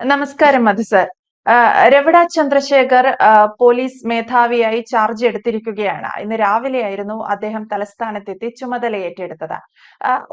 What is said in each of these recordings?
നമസ്കാരം Madhu sir. Ravada Chandrasekhar police മേധാവിയായി charge എടുത്തിരിക്കുകയാണ്. ഇന്ന് രാവിലെയായിരുന്നു അദ്ദേഹം തലസ്ഥാനത്തെത്തി ചുമതല ഏറ്റെടുത്തത്.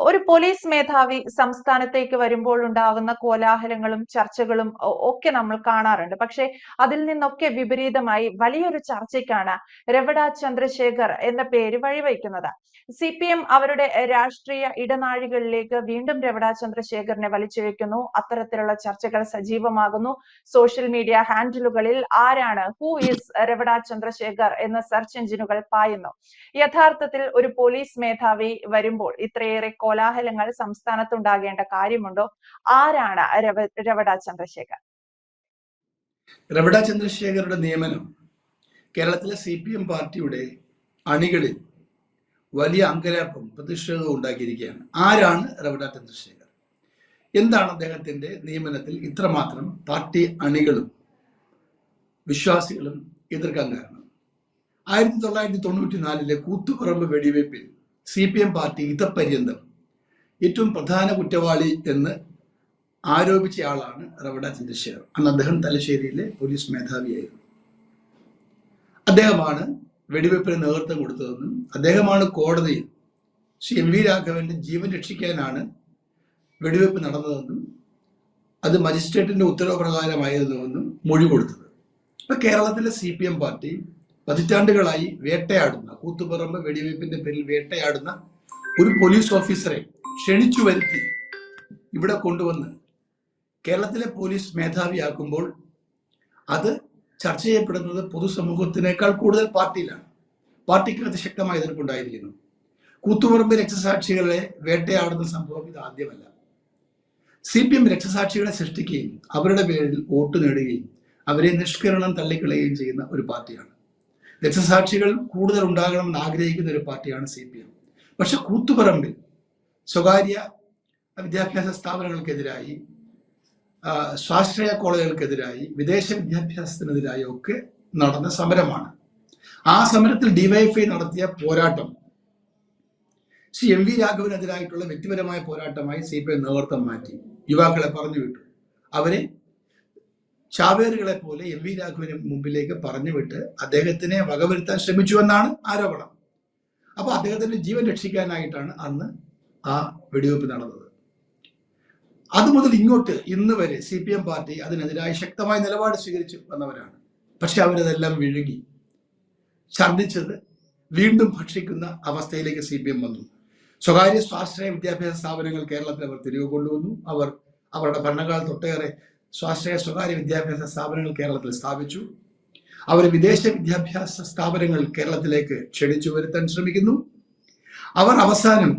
ഒരു പോലീസ് മേധാവി സംസ്ഥാനത്തേക്ക് വരുമ്പോൾ ഉണ്ടാകുന്ന കോലാഹലങ്ങളും ചർച്ചകളും ഒക്കെ നമ്മൾ കാണാറുണ്ട്. പക്ഷെ അതിൽ നിന്നൊക്കെ വിപരീതമായി വലിയൊരു ചർച്ചയ്ക്കാണ് രവിട ചന്ദ്രശേഖർ എന്ന പേര് വഴിവയ്ക്കുന്നത്. സി പി എം അവരുടെ രാഷ്ട്രീയ ഇടനാഴികളിലേക്ക് വീണ്ടും രവിട ചന്ദ്രശേഖറിനെ വലിച്ചുവെക്കുന്നു അത്തരത്തിലുള്ള ചർച്ചകൾ സജീവമാകുന്നു. സോഷ്യൽ മീഡിയ ഹാൻഡിലുകളിൽ ആരാണ്? ഹൂ ഈസ് രവിട ചന്ദ്രശേഖർ എന്ന സെർച്ച് എഞ്ചിനുകൾ പായുന്നു? യഥാർത്ഥത്തിൽ ഒരു പോലീസ് മേധാവി വരുമ്പോൾ ഇത്രയേറെ കോലാഹലങ്ങൾ സംസ്ഥാനത്തുണ്ടാകേണ്ട കാര്യമുണ്ടോ? ആരാണ് രവിട ചന്ദ്രശേഖർ? രവിട ചന്ദ്രശേഖരുടെ നിയമനം കേരളത്തിലെ സി പി എം പാർട്ടിയുടെ അണികളിൽ വലിയ അങ്കലാപ്പും പ്രതിഷേധവും ഉണ്ടാക്കിയിരിക്കുകയാണ്. ആരാണ് രവിട ചന്ദ്രശേഖർ? എന്താണ് അദ്ദേഹത്തിന്റെ നിയമനത്തിൽ ഇത്രമാത്രം പാർട്ടി അണികളും വിശ്വാസികളും എതിർക്കാൻ കാരണം? ആയിരത്തി തൊള്ളായിരത്തി തൊണ്ണൂറ്റി നാലിലെ കൂത്തുപറമ്പ് വെടിവയ്പിൽ സി പി എം പാർട്ടി ഇതപര്യന്തം ഏറ്റവും പ്രധാന കുറ്റവാളി എന്ന് ആരോപിച്ചയാളാണ് റവഡ ചന്ദ്രശേഖർ. അന്ന് അദ്ദേഹം തലശ്ശേരിയിലെ പോലീസ് മേധാവിയായിരുന്നു. അദ്ദേഹമാണ് വെടിവെപ്പിന് നേതൃത്വം കൊടുത്തതെന്നും അദ്ദേഹമാണ് കോടതിയിൽ ശ്രീ എം വി രാഘവന്റെ ജീവൻ രക്ഷിക്കാനാണ് വെടിവെപ്പ് നടന്നതെന്നും അത് മജിസ്ട്രേറ്റിന്റെ ഉത്തരവ് പ്രകാരമായിരുന്നുവെന്നും മൊഴി കൊടുത്തത്. ഇപ്പൊ കേരളത്തിലെ സി പി എം പാർട്ടി പതിറ്റാണ്ടുകളായി വേട്ടയാടുന്ന കൂത്തുപറമ്പ് വെടിവെപ്പിന്റെ പേരിൽ വേട്ടയാടുന്ന ഒരു പോലീസ് ഓഫീസറെ ക്ഷണിച്ചു വരുത്തി ഇവിടെ കൊണ്ടുവന്ന് കേരളത്തിലെ പോലീസ് മേധാവിയാക്കുമ്പോൾ അത് ചർച്ച ചെയ്യപ്പെടുന്നത് പൊതുസമൂഹത്തിനേക്കാൾ കൂടുതൽ പാർട്ടിയിലാണ്. പാർട്ടിക്കകത്ത് ശക്തമായ എതിർപ്പുണ്ടായിരിക്കുന്നു. കൂത്തുപറമ്പ് രക്തസാക്ഷികളെ വേട്ടയാടുന്ന സംഭവം ഇത് ആദ്യമല്ല. സി പി എം രക്തസാക്ഷികളെ സൃഷ്ടിക്കുകയും അവരുടെ പേരിൽ വോട്ട് നേടുകയും അവരെ നിഷ്കരണം തള്ളിക്കളയുകയും ചെയ്യുന്ന ഒരു പാർട്ടിയാണ്. രക്തസാക്ഷികൾ കൂടുതൽ ഉണ്ടാകണമെന്ന് ആഗ്രഹിക്കുന്ന ഒരു പാർട്ടിയാണ് സി പി എം. പക്ഷെ കൂത്തുപറമ്പിൽ സ്വകാര്യ വിദ്യാഭ്യാസ സ്ഥാപനങ്ങൾക്കെതിരായി സ്വാശ്രയ കോളേജുകൾക്കെതിരായി വിദേശ വിദ്യാഭ്യാസത്തിനെതിരായി ഒക്കെ നടന്ന സമരമാണ്. ആ സമരത്തിൽ ഡിവൈഎഫ്ഐ നടത്തിയ പോരാട്ടം ശ്രീ എം വി രാഘവനെതിരായിട്ടുള്ള വ്യക്തിപരമായ പോരാട്ടമായി സി പി ഐ നേതൃത്വം മാറ്റി. യുവാക്കളെ പറഞ്ഞു വിട്ടു. അവരെ ചാവേറുകളെ പോലെ എം വി രാഘവന് മുമ്പിലേക്ക് പറഞ്ഞു വിട്ട് അദ്ദേഹത്തിനെ വകവരുത്താൻ ശ്രമിച്ചു എന്നാണ് ആരോപണം. അപ്പൊ അദ്ദേഹത്തിന്റെ ജീവൻ രക്ഷിക്കാനായിട്ടാണ് അന്ന് ആ വെടിവെപ്പ് നടന്നത്. അത് മുതൽ ഇങ്ങോട്ട് ഇന്ന് വരെ സി പി എം പാർട്ടി അതിനെതിരായി ശക്തമായ നിലപാട് സ്വീകരിച്ചു വന്നവരാണ്. പക്ഷെ അവരതെല്ലാം വിഴുങ്ങി. ഛർദിച്ചത് വീണ്ടും ഭക്ഷിക്കുന്ന അവസ്ഥയിലേക്ക് സി പി എം വന്നു. സ്വകാര്യ സ്വാശ്രയ വിദ്യാഭ്യാസ സ്ഥാപനങ്ങൾ കേരളത്തിൽ അവർ തിരികെ കൊണ്ടുവന്നു. അവർ അവരുടെ ഭരണകാലത്ത് ഒട്ടേറെ സ്വാശ്രയ സ്വകാര്യ വിദ്യാഭ്യാസ സ്ഥാപനങ്ങൾ കേരളത്തിൽ സ്ഥാപിച്ചു. അവർ വിദേശ വിദ്യാഭ്യാസ സ്ഥാപനങ്ങൾ കേരളത്തിലേക്ക് ക്ഷണിച്ചു വരുത്താൻ ശ്രമിക്കുന്നു. അവർ അവസാനം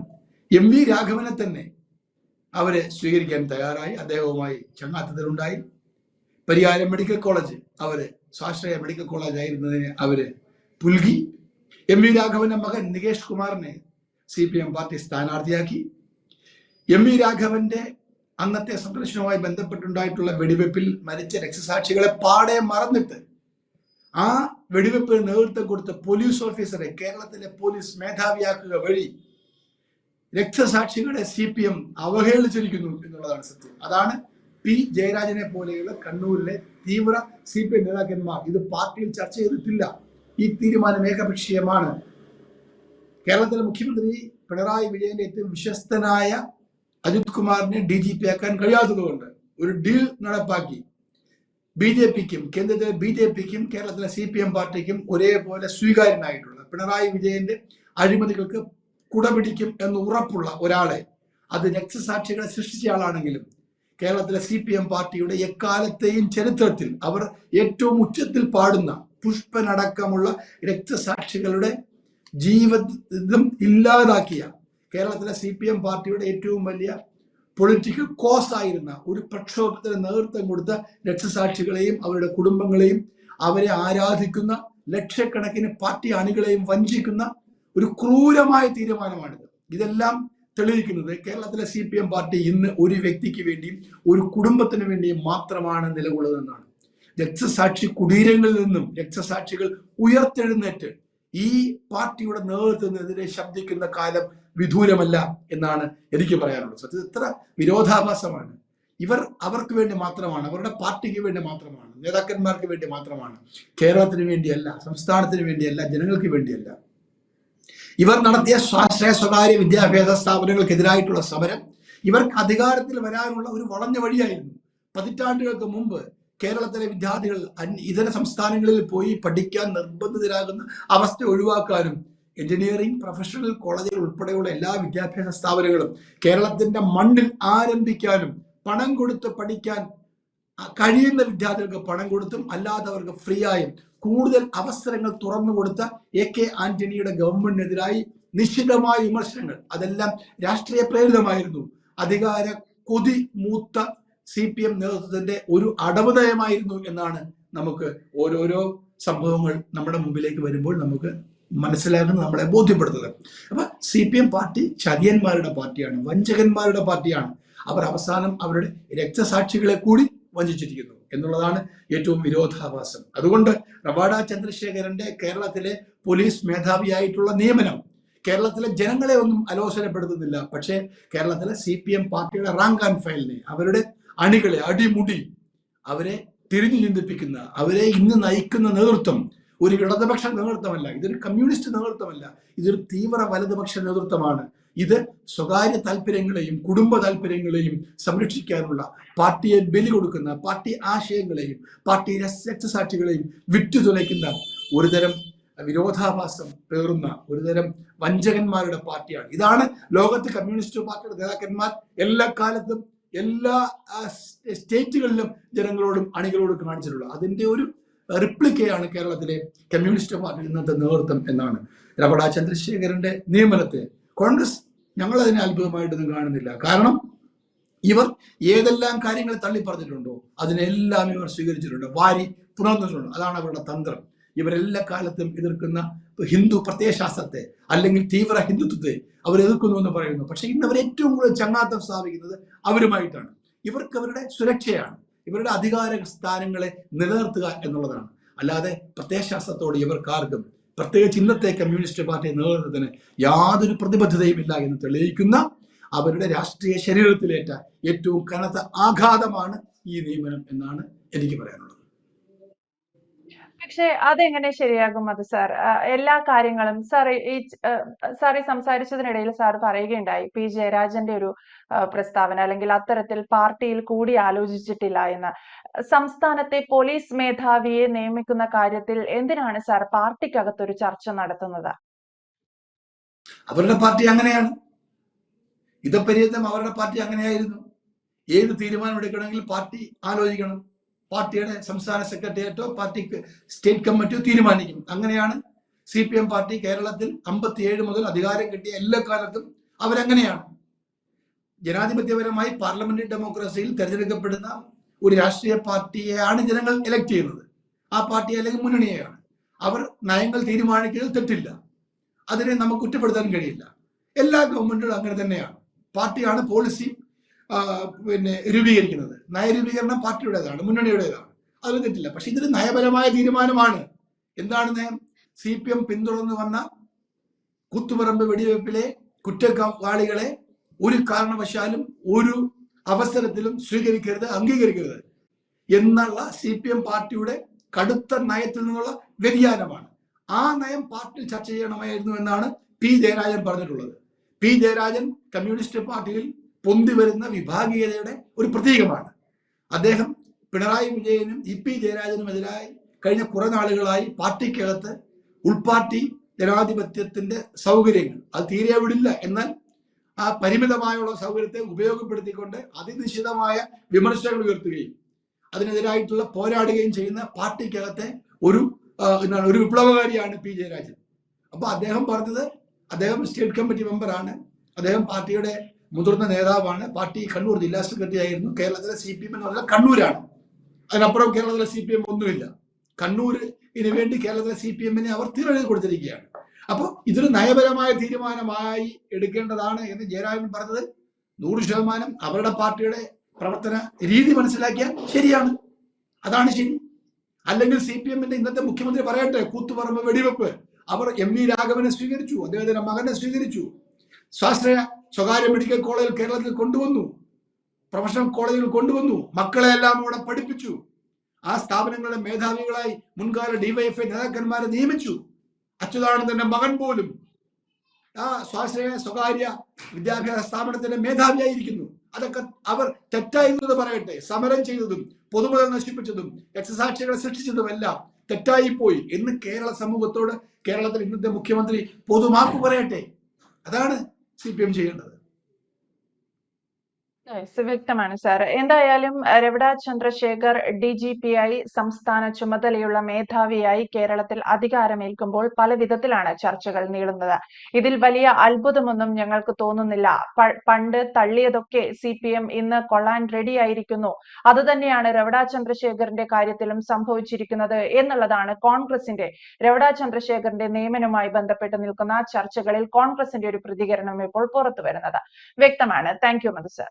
എം വി രാഘവനെ തന്നെ അവരെ സ്വീകരിക്കാൻ തയ്യാറായി. അദ്ദേഹവുമായി ചങ്ങാത്തത്തിലുണ്ടായി. പരിയാരം മെഡിക്കൽ കോളേജ് അവർ സ്വാശ്രയ മെഡിക്കൽ കോളേജ് ആയിരുന്നതിന് അവർ പുൽകി. എം വി രാഘവന്റെ മകൻ നികേഷ് കുമാറിനെ സി പി എം പാർട്ടി സ്ഥാനാർത്ഥിയാക്കി. എം വി രാഘവന്റെ അന്നത്തെ സന്ദർശനവുമായി ബന്ധപ്പെട്ടുണ്ടായിട്ടുള്ള വെടിവെപ്പിൽ മരിച്ച രക്തസാക്ഷികളെ പാടെ മറന്നിട്ട് ആ വെടിവെപ്പിന് നേതൃത്വം കൊടുത്ത പോലീസ് ഓഫീസറെ കേരളത്തിലെ പോലീസ് മേധാവിയാക്കുക വഴി രക്തസാക്ഷികളെ സി പി എം അവഹേളിച്ചിരിക്കുന്നു എന്നുള്ളതാണ് സത്യം. അതാണ് പി ജയരാജനെ പോലെയുള്ള കണ്ണൂരിലെ തീവ്ര സി പി എം നേതാക്കന്മാർ ഇത് പാർട്ടിയിൽ ചർച്ച ചെയ്തിട്ടില്ല. ഈ തീരുമാനം ഏകപക്ഷീയമാണ്. കേരളത്തിലെ മുഖ്യമന്ത്രി പിണറായി വിജയന്റെ ഏറ്റവും വിശ്വസ്തനായ അജിത് കുമാറിനെ ഡി ജി പി ആക്കാൻ കഴിയാത്തതുകൊണ്ട് ഒരു ഡീൽ നടപ്പാക്കി. ബി ജെ പിക്കും കേന്ദ്രത്തിലെ ബി ജെ പിക്കും കേരളത്തിലെ സി പി എം പാർട്ടിക്കും ഒരേപോലെ സ്വീകാര്യനായിട്ടുള്ള പിണറായി വിജയന്റെ അഴിമതികൾക്ക് കുടപിടിക്കും എന്ന് ഉറപ്പുള്ള ഒരാളെ അത് രക്തസാക്ഷികളെ സൃഷ്ടിച്ച ആളാണെങ്കിലും കേരളത്തിലെ സി പി എം പാർട്ടിയുടെ എക്കാലത്തെയും ചരിത്രത്തിൽ അവർ ഏറ്റവും ഉച്ചത്തിൽ പാടുന്ന പുഷ്പനടക്കമുള്ള രക്തസാക്ഷികളുടെ ജീവിതം ഇല്ലാതാക്കിയ കേരളത്തിലെ സി പി എം പാർട്ടിയുടെ ഏറ്റവും വലിയ പൊളിറ്റിക്കൽ കോസ് ആയിരുന്ന ഒരു പ്രക്ഷോഭത്തിന് നേതൃത്വം കൊടുത്ത രക്തസാക്ഷികളെയും അവരുടെ കുടുംബങ്ങളെയും അവരെ ആരാധിക്കുന്ന ലക്ഷക്കണക്കിന് പാർട്ടി അണികളെയും വഞ്ചിക്കുന്ന ഒരു ക്രൂരമായ തീരുമാനമാണിത്. ഇതെല്ലാം തെളിയിക്കുന്നത് കേരളത്തിലെ സി പി എം പാർട്ടി ഇന്ന് ഒരു വ്യക്തിക്ക് വേണ്ടിയും ഒരു കുടുംബത്തിന് വേണ്ടിയും മാത്രമാണ് നിലകൊള്ളുന്നതെന്നാണ്. രക്തസാക്ഷി കുടീരങ്ങളിൽ നിന്നും രക്തസാക്ഷികൾ ഉയർത്തെഴുന്നേറ്റ് ഈ പാർട്ടിയുടെ നേതൃത്വത്തിനെതിരെ ശബ്ദിക്കുന്ന കാലം വിദൂരമല്ല എന്നാണ് എനിക്ക് പറയാനുള്ളത്. സത്യത്തിൽ ഇത്ര വിരോധാഭാസമാണ്. ഇവർ അവർക്ക് വേണ്ടി മാത്രമാണ് അവരുടെ പാർട്ടിക്ക് വേണ്ടി മാത്രമാണ് നേതാക്കന്മാർക്ക് വേണ്ടി മാത്രമാണ് കേരളത്തിന് വേണ്ടിയല്ല സംസ്ഥാനത്തിന് വേണ്ടിയല്ല ജനങ്ങൾക്ക് വേണ്ടിയല്ല. ഇവർ നടത്തിയ സ്വാശ്രയ സ്വകാര്യ വിദ്യാഭ്യാസ സ്ഥാപനങ്ങൾക്കെതിരായിട്ടുള്ള സമരം ഇവർക്ക് അധികാരത്തിൽ വരാനുള്ള ഒരു വളഞ്ഞ വഴിയായിരുന്നു. പതിറ്റാണ്ടുകൾക്ക് മുമ്പ് കേരളത്തിലെ വിദ്യാർത്ഥികൾ ഇതര സംസ്ഥാനങ്ങളിൽ പോയി പഠിക്കാൻ നിർബന്ധിതരാകുന്ന അവസ്ഥ ഒഴിവാക്കാനും എഞ്ചിനീയറിംഗ് പ്രൊഫഷണൽ കോളേജുകൾ ഉൾപ്പെടെയുള്ള എല്ലാ വിദ്യാഭ്യാസ സ്ഥാപനങ്ങളും കേരളത്തിന്റെ മണ്ണിൽ ആരംഭിക്കാനും പണം കൊടുത്ത് പഠിക്കാൻ കഴിയുന്ന വിദ്യാർത്ഥികൾക്ക് പണം കൊടുത്തും അല്ലാത്തവർക്ക് ഫ്രീ ആയും കൂടുതൽ അവസരങ്ങൾ തുറന്നു കൊടുത്ത എ കെ ആന്റണിയുടെ ഗവൺമെന്റിനെതിരായി നിശ്ചിതമായ വിമർശനങ്ങൾ. അതെല്ലാം രാഷ്ട്രീയ പ്രേരിതമായിരുന്നു അധികാര കൊതി മൂത്ത സി പി എം നേതൃത്വത്തിന്റെ ഒരു അടവ് നയമായിരുന്നു എന്നാണ് നമുക്ക് ഓരോരോ സംഭവങ്ങൾ നമ്മുടെ മുമ്പിലേക്ക് വരുമ്പോൾ നമുക്ക് മനസ്സിലാക്കുന്നത് നമ്മളെ ബോധ്യപ്പെടുത്തുന്നത്. അപ്പൊ സി പി എം പാർട്ടി ചതിയന്മാരുടെ പാർട്ടിയാണ് വഞ്ചകന്മാരുടെ പാർട്ടിയാണ്. അവർ അവസാനം അവരുടെ രക്തസാക്ഷികളെ കൂടി വഞ്ചിച്ചിരിക്കുന്നു എന്നുള്ളതാണ് ഏറ്റവും വിരോധാഭാസം. അതുകൊണ്ട് റവാഡ ചന്ദ്രശേഖരന്റെ കേരളത്തിലെ പോലീസ് മേധാവിയായിട്ടുള്ള നിയമനം കേരളത്തിലെ ജനങ്ങളെ ഒന്നും അലോസനപ്പെടുത്തുന്നില്ല പക്ഷേ കേരളത്തിലെ സി പി എം പാർട്ടിയുടെ റാങ്ക് ആൻഡ് ഫയലിനെ അവരുടെ അണികളെ അടിമുടി അവരെ തിരിഞ്ഞു ചിന്തിപ്പിക്കുന്ന അവരെ ഇന്ന് നയിക്കുന്ന നേതൃത്വം ഒരു ഇടതുപക്ഷ നേതൃത്വമല്ല ഇതൊരു കമ്മ്യൂണിസ്റ്റ് നേതൃത്വമല്ല ഇതൊരു തീവ്ര വലതുപക്ഷ നേതൃത്വമാണ്. ഇത് സ്വകാര്യ താല്പര്യങ്ങളെയും കുടുംബ താല്പര്യങ്ങളെയും സംരക്ഷിക്കാനുള്ള പാർട്ടിയെ ബലി കൊടുക്കുന്ന പാർട്ടി ആശയങ്ങളെയും പാർട്ടി രക്തസാക്ഷികളെയും വിറ്റുതുലയ്ക്കുന്ന ഒരുതരം വിരോധാഭാസം പേറുന്ന ഒരുതരം വഞ്ചകന്മാരുടെ പാർട്ടിയാണ്. ഇതാണ് ലോകത്ത് കമ്മ്യൂണിസ്റ്റ് പാർട്ടിയുടെ നേതാക്കന്മാർ എല്ലാ കാലത്തും എല്ലാ സ്റ്റേറ്റുകളിലും ജനങ്ങളോടും അണികളോടും കാണിച്ചിട്ടുള്ളത്. അതിന്റെ ഒരു റിപ്ലിക്കയാണ് കേരളത്തിലെ കമ്മ്യൂണിസ്റ്റ് പാർട്ടി ഇന്നത്തെ നേതൃത്വം എന്നാണ്. രമട ചന്ദ്രശേഖരന്റെ നിയമനത്തെ കോൺഗ്രസ് ഞങ്ങൾ അതിനെ അത്ഭുതമായിട്ടൊന്നും കാണുന്നില്ല. കാരണം ഇവർ ഏതെല്ലാം കാര്യങ്ങൾ തള്ളി പറഞ്ഞിട്ടുണ്ടോ അതിനെല്ലാം ഇവർ സ്വീകരിച്ചിട്ടുണ്ട്. വാരി പുണർന്നിട്ടുണ്ട്. അതാണ് അവരുടെ തന്ത്രം. ഇവരെല്ലാ കാലത്തും എതിർക്കുന്ന ഹിന്ദു പ്രത്യയശാസ്ത്രത്തെ അല്ലെങ്കിൽ തീവ്ര ഹിന്ദുത്വത്തെ അവർ എതിർക്കുന്നു എന്ന് പറയുന്നു. പക്ഷെ ഇന്ന് അവർ ഏറ്റവും കൂടുതൽ ചങ്ങാത്തം സ്ഥാപിക്കുന്നത് അവരുമായിട്ടാണ്. ഇവർക്ക് അവരുടെ സുരക്ഷയാണ്. ഇവരുടെ അധികാര സ്ഥാനങ്ങളെ നിലനിർത്തുക എന്നുള്ളതാണ്. അല്ലാതെ പ്രത്യയശാസ്ത്രത്തോട് ഇവർക്കാർക്കും പ്രത്യേകിച്ച് ഇന്നത്തെ കമ്മ്യൂണിസ്റ്റ് പാർട്ടി നേതൃത്വത്തിന് യാതൊരു പ്രതിബദ്ധതയും ഇല്ല എന്ന് തെളിയിക്കുന്ന അവരുടെ രാഷ്ട്രീയ ശരീരത്തിലേറ്റ ഏറ്റവും കനത്ത ആഘാതമാണ് ഈ നിയമനം എന്നാണ് എനിക്ക് പറയാനുള്ളത്. പക്ഷെ അതെങ്ങനെ ശരിയാകും അത് സാർ? എല്ലാ കാര്യങ്ങളും സാർ ഈ സാർ ഈ സംസാരിച്ചതിനിടയിൽ സാർ പറയുകയുണ്ടായി പി. ജയരാജന്റെ ഒരു പ്രസ്താവന അല്ലെങ്കിൽ അത്തരത്തിൽ പാർട്ടിയിൽ കൂടി ആലോചിച്ചിട്ടില്ല എന്ന്. സംസ്ഥാനത്തെ പോലീസ് മേധാവിയെ നിയമിക്കുന്ന കാര്യത്തിൽ എന്തിനാണ് സാർ പാർട്ടിക്കകത്തൊരു ചർച്ച നടത്തുന്നത്? അവരുടെ പാർട്ടി അങ്ങനെയാണ്. ഇതപര്യന്തം അവരുടെ പാർട്ടി അങ്ങനെയായിരുന്നു. ഏത് തീരുമാനം എടുക്കണമെങ്കിൽ പാർട്ടി ആലോചിക്കണം. പാർട്ടിയുടെ സംസ്ഥാന സെക്രട്ടേറിയറ്റോ പാർട്ടി സ്റ്റേറ്റ് കമ്മിറ്റിയോ തീരുമാനിക്കും. അങ്ങനെയാണ് സി പി എം പാർട്ടി കേരളത്തിൽ അമ്പത്തിയേഴ് മുതൽ അധികാരം കിട്ടിയ എല്ലാ കാലത്തും അവരങ്ങനെയാണ്. ജനാധിപത്യപരമായി പാർലമെന്ററി ഡെമോക്രസിയിൽ തെരഞ്ഞെടുക്കപ്പെടുന്ന ഒരു രാഷ്ട്രീയ പാർട്ടിയെയാണ് ജനങ്ങൾ ഇലക്ട് ചെയ്യുന്നത്. ആ പാർട്ടി അല്ലെങ്കിൽ മുന്നണിയെയാണ്. അവർ നയങ്ങൾ തീരുമാനിക്കുന്നതിൽ തെറ്റില്ല. അതിനെ നമുക്ക് കുറ്റപ്പെടുത്താൻ കഴിയില്ല. എല്ലാ ഗവൺമെന്റുകളും അങ്ങനെ തന്നെയാണ്. പാർട്ടിയാണ് പോളിസി പിന്നെ രൂപീകരിക്കുന്നത്. നയരൂപീകരണം പാർട്ടിയുടേതാണ് മുന്നണിയുടേതാണ്. അതിൽ തെറ്റില്ല. പക്ഷെ ഇതൊരു നയപരമായ തീരുമാനമാണ്. എന്താണ് നയം? സി പി എം പിന്തുടർന്നു വന്ന കുത്തുപറമ്പ് വെടിവെപ്പിലെ കുറ്റവാളികളെ ഒരു കാരണവശാലും ഒരു അവസരത്തിലും സ്വീകരിക്കരുത് അംഗീകരിക്കരുത് എന്നുള്ള സി പി എം പാർട്ടിയുടെ കടുത്ത നയത്തിൽ നിന്നുള്ള വ്യതിയാനമാണ്. ആ നയം പാർട്ടി ചർച്ച ചെയ്യണമായിരുന്നു എന്നാണ് പി ജയരാജൻ പറഞ്ഞിട്ടുള്ളത്. പി ജയരാജൻ കമ്മ്യൂണിസ്റ്റ് പാർട്ടിയിൽ പൊന്തി വരുന്ന വിഭാഗീയതയുടെ ഒരു പ്രതീകമാണ്. അദ്ദേഹം പിണറായി വിജയനും ഇ പി ജയരാജനുമെതിരായി കഴിഞ്ഞ കുറെ നാളുകളായി പാർട്ടിക്കകത്ത് ഉൾപാർട്ടി ജനാധിപത്യത്തിന്റെ സൗകര്യങ്ങൾ. അത് തീരെ വിടില്ല എന്നാൽ ആ പരിമിതമായുള്ള സൗകര്യത്തെ ഉപയോഗപ്പെടുത്തിക്കൊണ്ട് അതിനിശ്ചിതമായ വിമർശനങ്ങൾ ഉയർത്തുകയും അതിനെതിരായിട്ടുള്ള പോരാടുകയും ചെയ്യുന്ന പാർട്ടിക്കകത്തെ ഒരു എന്താണ് ഒരു വിപ്ലവകാരിയാണ് പി ജയരാജൻ. അപ്പൊ അദ്ദേഹം പറഞ്ഞത് അദ്ദേഹം സ്റ്റേറ്റ് കമ്മിറ്റി മെമ്പറാണ്. അദ്ദേഹം പാർട്ടിയുടെ മുതിർന്ന നേതാവാണ് പാർട്ടി കണ്ണൂർ ജില്ലാ സെക്രട്ടറി ആയിരുന്നു. കേരളത്തിലെ സി പി എം എന്ന് പറഞ്ഞാൽ കണ്ണൂരാണ്. അതിനപ്പുറം കേരളത്തിലെ സി പി എം ഒന്നുമില്ല. കണ്ണൂരിന് വേണ്ടി കേരളത്തിലെ സി പി എമ്മിനെ അവർ തീരെഴുതി കൊടുത്തിരിക്കുകയാണ്. അപ്പോൾ ഇതൊരു നയപരമായ തീരുമാനമായി എടുക്കേണ്ടതാണ് എന്ന് ജയരാജൻ പറഞ്ഞത് നൂറ് ശതമാനം അവരുടെ പാർട്ടിയുടെ പ്രവർത്തന രീതി മനസ്സിലാക്കിയാൽ ശരിയാണ്. അതാണ് ശരി. അല്ലെങ്കിൽ സി പി എമ്മിന്റെ ഇന്നത്തെ മുഖ്യമന്ത്രി പറയട്ടെ കൂത്തുപറമ്പ് വെടിവെപ്പ്. അവർ എം വി രാഘവനെ സ്വീകരിച്ചു അദ്ദേഹത്തിന്റെ മകനെ സ്വീകരിച്ചു. സ്വാശ്രയ സ്വകാര്യ മെഡിക്കൽ കോളേജിൽ കേരളത്തിൽ കൊണ്ടുവന്നു. പ്രൊഫഷണൽ കോളേജുകൾ കൊണ്ടുവന്നു. മക്കളെ എല്ലാം അവിടെ പഠിപ്പിച്ചു. ആ സ്ഥാപനങ്ങളുടെ മേധാവികളായി മുൻകാല ഡിവൈഎഫ്ഐ നേതാക്കന്മാരെ നിയമിച്ചു. അച്യുതാനന്ദന്റെ മകൻ പോലും ആ സ്വാശ്രയ സ്വകാര്യ വിദ്യാഭ്യാസ സ്ഥാപനത്തിന്റെ മേധാവിയായിരിക്കുന്നു. അതൊക്കെ അവർ തെറ്റായിരുന്നത് പറയട്ടെ. സമരം ചെയ്തതും പൊതുമുതൽ നശിപ്പിച്ചതും രക്തസാക്ഷികളെ സൃഷ്ടിച്ചതും എല്ലാം തെറ്റായി പോയി എന്ന് കേരള സമൂഹത്തോട് കേരളത്തിൽ ഇന്നത്തെ മുഖ്യമന്ത്രി പൊതുമാപ്പ് പറയട്ടെ. അതാണ് സി പി എം ചെയ്യേണ്ടത്. വ്യക്തമാണ് സാർ എന്തായാലും Ravada Chandrasekhar D G P ആയി സംസ്ഥാന ചുമതലയുള്ള മേധാവിയായി കേരളത്തിൽ അധികാരമേൽക്കുമ്പോൾ പല വിധത്തിലാണ് ചർച്ചകൾ നീളുന്നത്. ഇതിൽ വലിയ അത്ഭുതമൊന്നും ഞങ്ങൾക്ക് തോന്നുന്നില്ല. പണ്ട് തള്ളിയതൊക്കെ സി പി എം ഇന്ന് കൊള്ളാൻ റെഡിയായിരിക്കുന്നു അതുതന്നെയാണ് രവിട ചന്ദ്രശേഖറിന്റെ കാര്യത്തിലും സംഭവിച്ചിരിക്കുന്നത് എന്നുള്ളതാണ് കോൺഗ്രസിന്റെ രവിട ചന്ദ്രശേഖറിന്റെ നിയമനവുമായി ബന്ധപ്പെട്ട് നിൽക്കുന്ന ചർച്ചകളിൽ കോൺഗ്രസിന്റെ ഒരു പ്രതികരണം ഇപ്പോൾ പുറത്തു വരുന്നത് വ്യക്തമാണ്. Thank you Madhu sir